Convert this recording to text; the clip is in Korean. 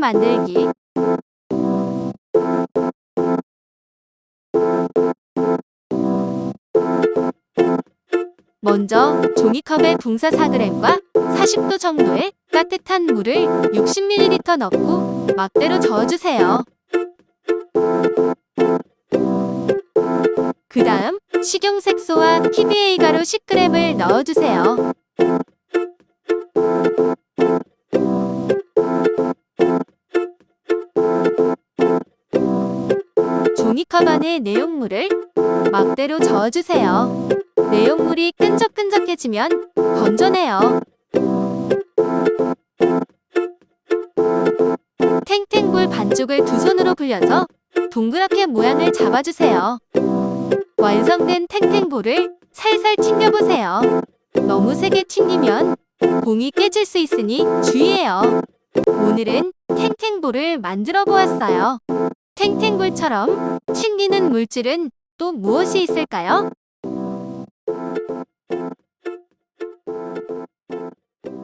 만들기 먼저 종이컵에 붕사 4g과 40도 정도의 따뜻한 물을 60ml 넣고 막대로 저어주세요. 그 다음 식용색소와 PBA 가루 10g을 넣어주세요. 종이컵 안에 내용물을 막대로 저어주세요. 내용물이 끈적끈적해지면 건져내요. 탱탱볼 반쪽을 두 손으로 굴려서 동그랗게 모양을 잡아주세요. 완성된 탱탱볼을 살살 튕겨보세요. 너무 세게 튕기면 공이 깨질 수 있으니 주의해요. 오늘은 탱탱볼을 만들어 보았어요. 탱탱굴처럼 튕기는 물질은 또 무엇이 있을까요?